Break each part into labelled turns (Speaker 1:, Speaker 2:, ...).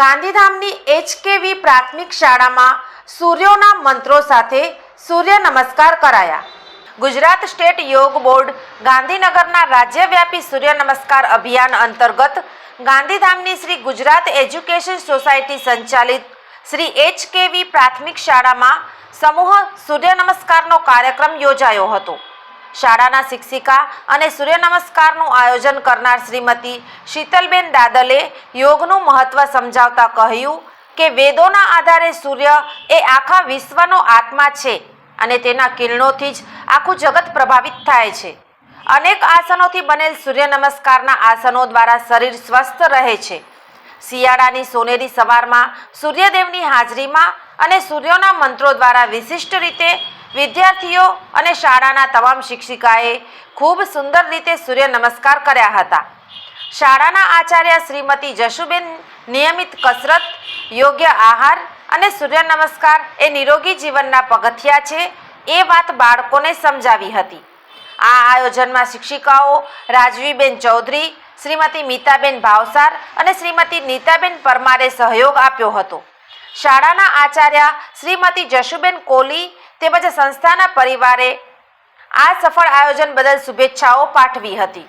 Speaker 1: ગાંધીધામની HKV પ્રાથમિક શાળામાં સૂર્યોના મંત્રો સાથે સૂર્ય નમસ્કાર કરાયા. ગુજરાત સ્ટેટ યોગ બોર્ડ ગાંધીનગરના રાજ્યવ્યાપી સૂર્ય નમસ્કાર અભિયાન અંતર્ગત ગાંધીધામની શ્રી ગુજરાત એજ્યુકેશન સોસાયટી સંચાલિત શ્રી એચકેવી પ્રાથમિક શાળામાં સમૂહ સૂર્ય નમસ્કારનો કાર્યક્રમ યોજાયો હતો. શાળાના શિક્ષિકા અને સૂર્ય નમસ્કારનું આયોજન કરનાર શ્રીમતી શીતલબેન દાદલે યોગનું મહત્વ સમજાવતા કહ્યું કે વેદોના આધારે સૂર્ય એ આખા વિશ્વનો આત્મા છે અને તેના કિરણોથી જ આખું જગત પ્રભાવિત થાય છે. અનેક આસનોથી બનેલ સૂર્ય નમસ્કારના આસનો દ્વારા શરીર સ્વસ્થ રહે છે. શિયાળાની સોનેરી સવારમાં સૂર્યદેવની હાજરીમાં અને સૂર્યોના મંત્રો દ્વારા વિશિષ્ટ રીતે વિદ્યાર્થીઓ અને શાળાના તમામ શિક્ષિકાએ ખૂબ સુંદર રીતે સૂર્ય નમસ્કાર કર્યા હતા. શાળાના આચાર્ય શ્રીમતી જશુબેન નિયમિત કસરત, યોગ્ય આહાર અને સૂર્ય નમસ્કાર એ નિરોગી જીવનના પગથિયા છે એ વાત બાળકોને સમજાવી હતી. આ આયોજનમાં શિક્ષિકાઓ રાજવીબેન ચૌધરી, શ્રીમતી મીતાબેન ભાવસાર અને શ્રીમતી નીતાબેન પરમારે સહયોગ આપ્યો હતો. શાળાના આચાર્ય શ્રીમતી જશુબેન કોલી તેમજ સંસ્થાના પરિવારે આ સફળ આયોજન બદલ શુભેચ્છાઓ પાઠવી હતી.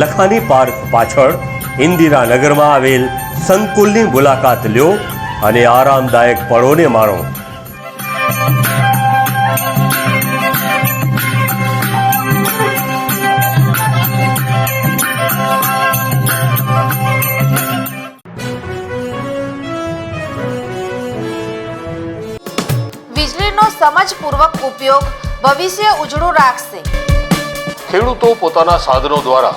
Speaker 2: લખાની પાર્ક પાછળ ઇન્દિરાનગરમાં આવેલ સંકુલની મુલાકાત લ્યો અને આરામદાયક પળોને માણો.
Speaker 1: વીજળીનો સમજપૂર્વક ઉપયોગ ભવિષ્ય ઉજળું રાખશે.
Speaker 3: ખેડૂતો પોતાના સાધનો દ્વારા